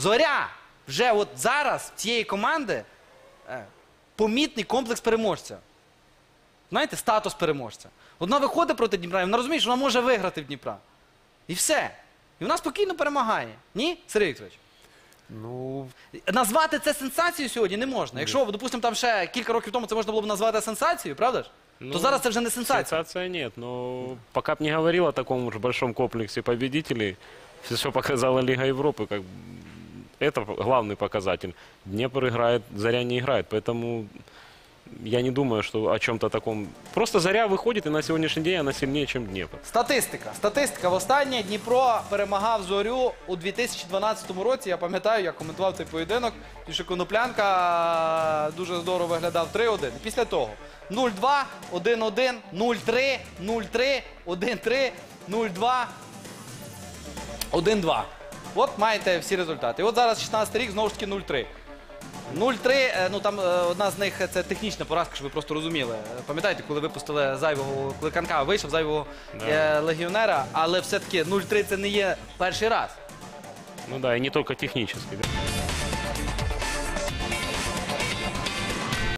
Зоря вже от зараз цієї команди е, помітний комплекс переможця. Знаєте, статус переможця. Вона виходить проти Дніпра, і вона розуміє, що вона може виграти в Дніпра. І все. І вона спокійно перемагає. Ні, Сергій Вікторович? Ну, Назвати це сенсацією сьогодні не можна. Якщо, допустимо, там ще кілька років тому це можна було б назвати сенсацією, правда ж? то Ну, зараз це вже не сенсація. сенсация нет. Но пока б не говорил о таком уж большом комплексе победителей, все, показала Лига Европы, как это главный показатель. Днепр играет, Заря не играет, поэтому я не думаю, что о чем-то таком. Просто Заря выходит, и на сегодняшний день она сильнее, чем Днепр. Статистика. Статистика. Востаннє Дніпро перемагав зорю у 2012 році. Я пам'ятаю, я коментував цей поєдинок. І що Коноплянка дуже здорово виглядав 3-1. Після того 0-2, 1-1, 0-3, 0-3, 1-3, 0-2, 1-2. От маєте всі результати. І от зараз 16 рік знову ж таки 0-3. 0-3, е, ну там е, одна з них це технічна поразка, щоб ви просто розуміли. Е, Пам'ятаєте, коли випустили зайвого, коли Канка вийшов зайвого е, легіонера, але все-таки 0-3 це не є перший раз. Ну да, и не только технически. да.